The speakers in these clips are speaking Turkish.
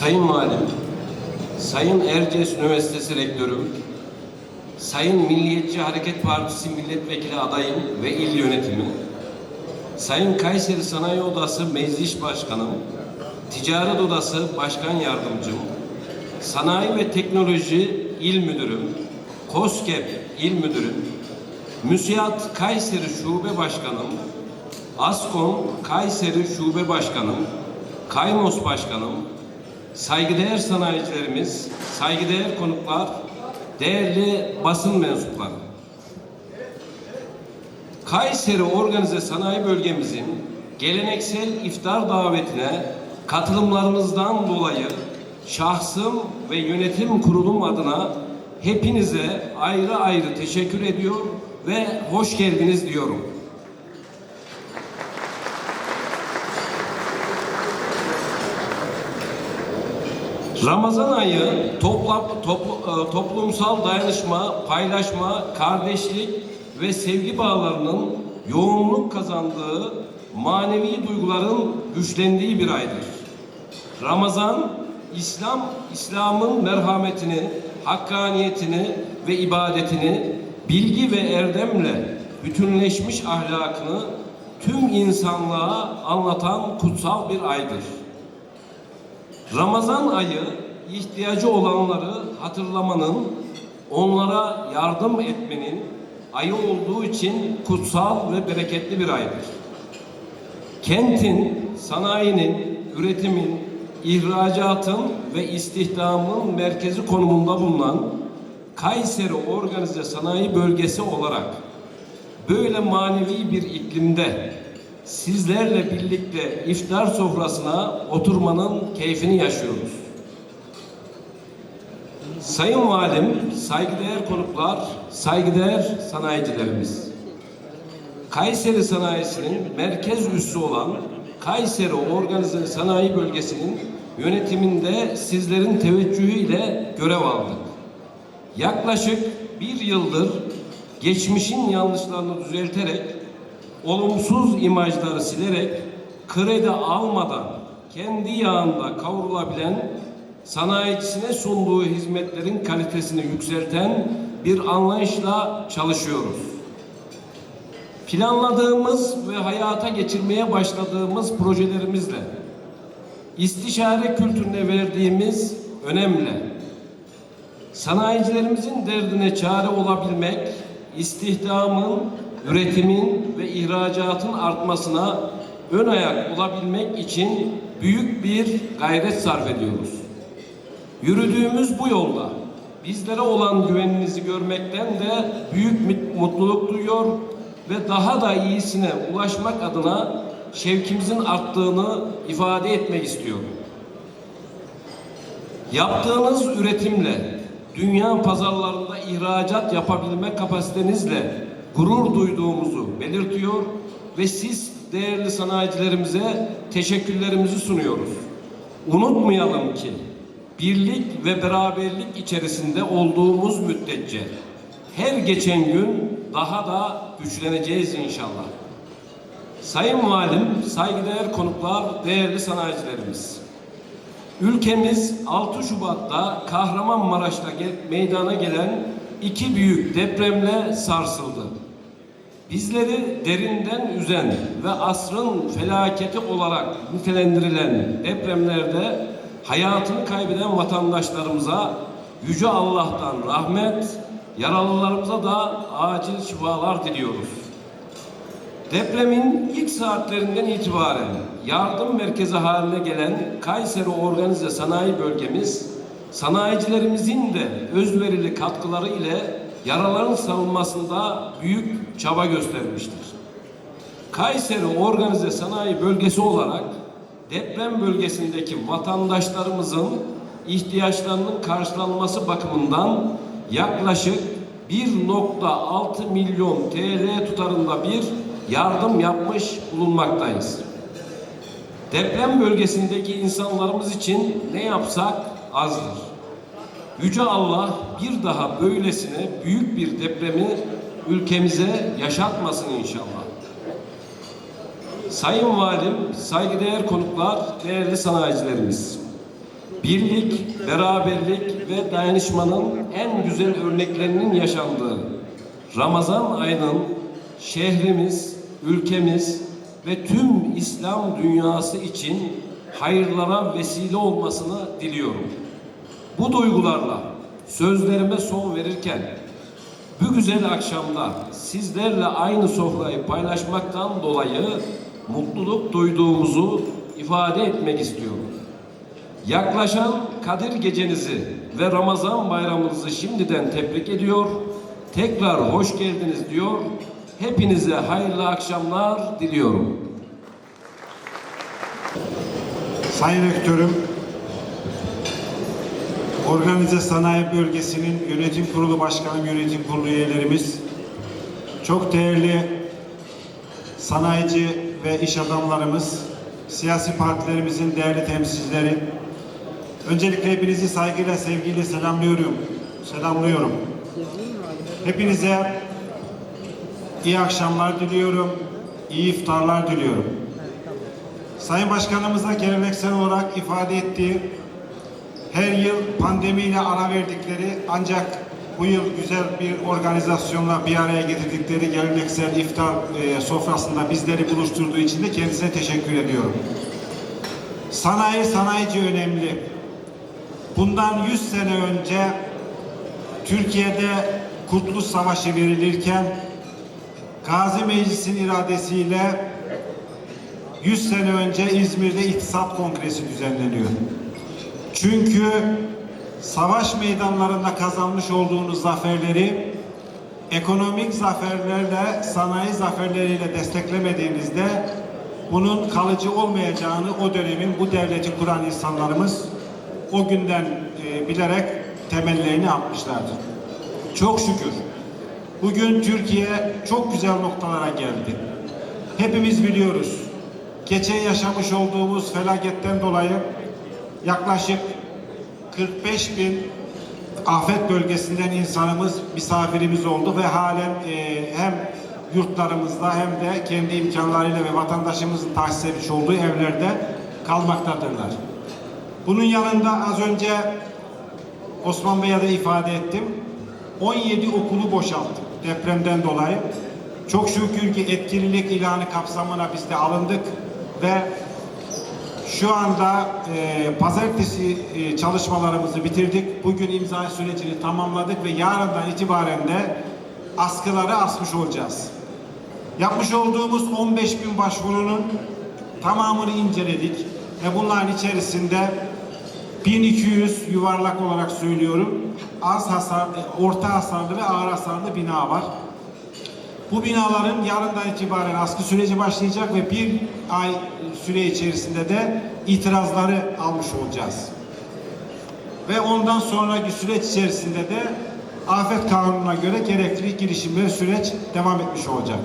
Sayın Valim, Sayın Erciyes Üniversitesi Rektörüm, Sayın Milliyetçi Hareket Partisi Milletvekili adayım ve il yönetimi, Sayın Kayseri Sanayi Odası Meclis Başkanım, Ticaret Odası Başkan Yardımcım, Sanayi ve Teknoloji İl Müdürüm, KOSGEB İl Müdürüm, Müsiat Kayseri Şube Başkanım, ASKOM Kayseri Şube Başkanım, Kaymos Başkanım, saygıdeğer sanayicilerimiz, saygıdeğer konuklar, değerli basın mensupları. Kayseri Organize Sanayi Bölgemizin geleneksel iftar davetine katılımlarınızdan dolayı şahsım ve yönetim kurulum adına hepinize ayrı ayrı teşekkür ediyor ve hoş geldiniz diyorum. Ramazan ayı toplam, toplu- e, toplumsal dayanışma, paylaşma, kardeşlik ve sevgi bağlarının yoğunluk kazandığı, manevi duyguların güçlendiği bir aydır. Ramazan, İslam, İslam'ın merhametini, hakkaniyetini ve ibadetini, bilgi ve erdemle bütünleşmiş ahlakını tüm insanlığa anlatan kutsal bir aydır. Ramazan ayı ihtiyacı olanları hatırlamanın, onlara yardım etmenin ayı olduğu için kutsal ve bereketli bir aydır. Kentin, sanayinin, üretimin, ihracatın ve istihdamın merkezi konumunda bulunan Kayseri Organize Sanayi Bölgesi olarak böyle manevi bir iklimde sizlerle birlikte iftar sofrasına oturmanın keyfini yaşıyoruz. Sayın Valim, saygıdeğer konuklar, saygıdeğer sanayicilerimiz. Kayseri sanayisinin merkez üssü olan Kayseri Organize Sanayi Bölgesi'nin yönetiminde sizlerin teveccühüyle görev aldık. Yaklaşık bir yıldır geçmişin yanlışlarını düzelterek, olumsuz imajları silerek, kredi almadan kendi yağında kavrulabilen, sanayicisine sunduğu hizmetlerin kalitesini yükselten bir anlayışla çalışıyoruz. Planladığımız ve hayata geçirmeye başladığımız projelerimizle, istişare kültürüne verdiğimiz önemle, sanayicilerimizin derdine çare olabilmek, istihdamın, üretimin ve ihracatın artmasına ön ayak olabilmek için büyük bir gayret sarf ediyoruz. Yürüdüğümüz bu yolda bizlere olan güveninizi görmekten de büyük mutluluk duyuyor ve daha da iyisine ulaşmak adına şevkimizin arttığını ifade etmek istiyorum. Yaptığınız üretimle dünya pazarlarında ihracat yapabilme kapasitenizle gurur duyduğumuzu belirtiyor ve siz değerli sanayicilerimize teşekkürlerimizi sunuyoruz. Unutmayalım ki birlik ve beraberlik içerisinde olduğumuz müddetçe her geçen gün daha da güçleneceğiz inşallah. Sayın Valim, saygıdeğer konuklar, değerli sanayicilerimiz. Ülkemiz 6 Şubat'ta Kahramanmaraş'ta meydana gelen iki büyük depremle sarsıldı. Bizleri derinden üzen ve asrın felaketi olarak nitelendirilen depremlerde hayatını kaybeden vatandaşlarımıza Yüce Allah'tan rahmet, yaralılarımıza da acil şifalar diliyoruz. Depremin ilk saatlerinden itibaren yardım merkezi haline gelen Kayseri Organize Sanayi Bölgemiz, sanayicilerimizin de özverili katkıları ile yaraların savunmasında büyük çaba göstermiştir. Kayseri Organize Sanayi Bölgesi olarak deprem bölgesindeki vatandaşlarımızın ihtiyaçlarının karşılanması bakımından yaklaşık 1.6 milyon TL tutarında bir yardım yapmış bulunmaktayız. Deprem bölgesindeki insanlarımız için ne yapsak azdır. Yüce Allah bir daha böylesine büyük bir depremi ülkemize yaşatmasın inşallah. Sayın Valim, saygıdeğer konuklar, değerli sanayicilerimiz. birlik, beraberlik ve dayanışmanın en güzel örneklerinin yaşandığı Ramazan ayının şehrimiz, ülkemiz ve tüm İslam dünyası için hayırlara vesile olmasını diliyorum. Bu duygularla sözlerime son verirken bu güzel akşamda sizlerle aynı sofrayı paylaşmaktan dolayı mutluluk duyduğumuzu ifade etmek istiyorum. Yaklaşan Kadir gecenizi ve Ramazan bayramınızı şimdiden tebrik ediyor. Tekrar hoş geldiniz diyor. Hepinize hayırlı akşamlar diliyorum. Sayın Rektörüm, Organize Sanayi Bölgesi'nin Yönetim Kurulu Başkanım, Yönetim Kurulu üyelerimiz, çok değerli sanayici ve iş adamlarımız, siyasi partilerimizin değerli temsilcileri, öncelikle hepinizi saygıyla, sevgiyle selamlıyorum. Selamlıyorum. Hepinize iyi akşamlar diliyorum, iyi iftarlar diliyorum. Sayın Başkanımıza geleneksel olarak ifade ettiği her yıl pandemiyle ara verdikleri ancak bu yıl güzel bir organizasyonla bir araya getirdikleri geleneksel iftar e, sofrasında bizleri buluşturduğu için de kendisine teşekkür ediyorum. Sanayi, sanayici önemli. Bundan 100 sene önce Türkiye'de Kurtuluş Savaşı verilirken Gazi Meclis'in iradesiyle 100 sene önce İzmir'de İktisat Kongresi düzenleniyor. Çünkü savaş meydanlarında kazanmış olduğunuz zaferleri ekonomik zaferlerle, sanayi zaferleriyle desteklemediğinizde bunun kalıcı olmayacağını o dönemin bu devleti kuran insanlarımız o günden e, bilerek temellerini atmışlardır. Çok şükür bugün Türkiye çok güzel noktalara geldi. Hepimiz biliyoruz geçen yaşamış olduğumuz felaketten dolayı yaklaşık 45 bin afet bölgesinden insanımız, misafirimiz oldu ve halen e, hem yurtlarımızda hem de kendi imkanlarıyla ve vatandaşımızın tahsis etmiş olduğu evlerde kalmaktadırlar. Bunun yanında az önce Osman Bey'e de ifade ettim. 17 okulu boşalttık depremden dolayı. Çok şükür ki etkililik ilanı kapsamına biz de alındık ve şu anda e, pazartesi e, çalışmalarımızı bitirdik. Bugün imza sürecini tamamladık ve yarından itibaren de askıları asmış olacağız. Yapmış olduğumuz 15 bin başvurunun tamamını inceledik ve bunların içerisinde 1200 yuvarlak olarak söylüyorum az hasar, e, orta hasarlı ve ağır hasarlı bina var. Bu binaların yarından itibaren askı süreci başlayacak ve bir ay süre içerisinde de itirazları almış olacağız. Ve ondan sonraki süreç içerisinde de afet kanununa göre gerekli girişim ve süreç devam etmiş olacak.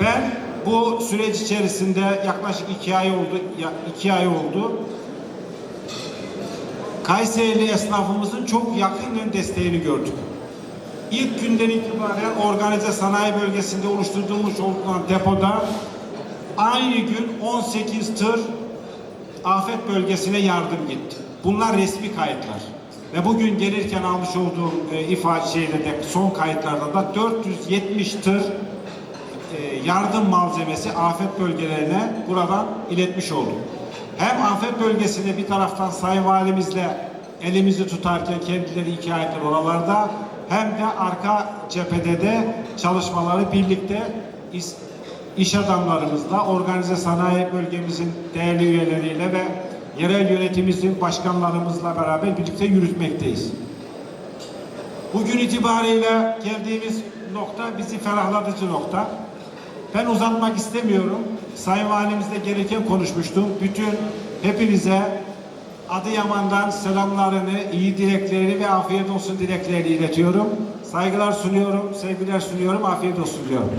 Ben bu süreç içerisinde yaklaşık iki ay oldu, iki ay oldu. Kayserili esnafımızın çok yakından desteğini gördük. İlk günden itibaren organize sanayi bölgesinde oluşturduğumuz olan depoda aynı gün 18 tır afet bölgesine yardım gitti. Bunlar resmi kayıtlar. Ve bugün gelirken almış olduğum e, ifade şeyde de son kayıtlarda da 470 tır e, yardım malzemesi afet bölgelerine buradan iletmiş oldum. Hem afet bölgesinde bir taraftan Sayın Valimizle elimizi tutarken kendileri iki aydır oralarda hem de arka cephede de çalışmaları birlikte iş, adamlarımızla, organize sanayi bölgemizin değerli üyeleriyle ve yerel yönetimimizin başkanlarımızla beraber birlikte yürütmekteyiz. Bugün itibariyle geldiğimiz nokta bizi ferahlatıcı nokta. Ben uzatmak istemiyorum. Sayın Valimizle gereken konuşmuştum. Bütün hepinize Adıyaman'dan selamlarını, iyi dileklerini ve afiyet olsun dileklerini iletiyorum. Saygılar sunuyorum, sevgiler sunuyorum, afiyet olsun diyorum.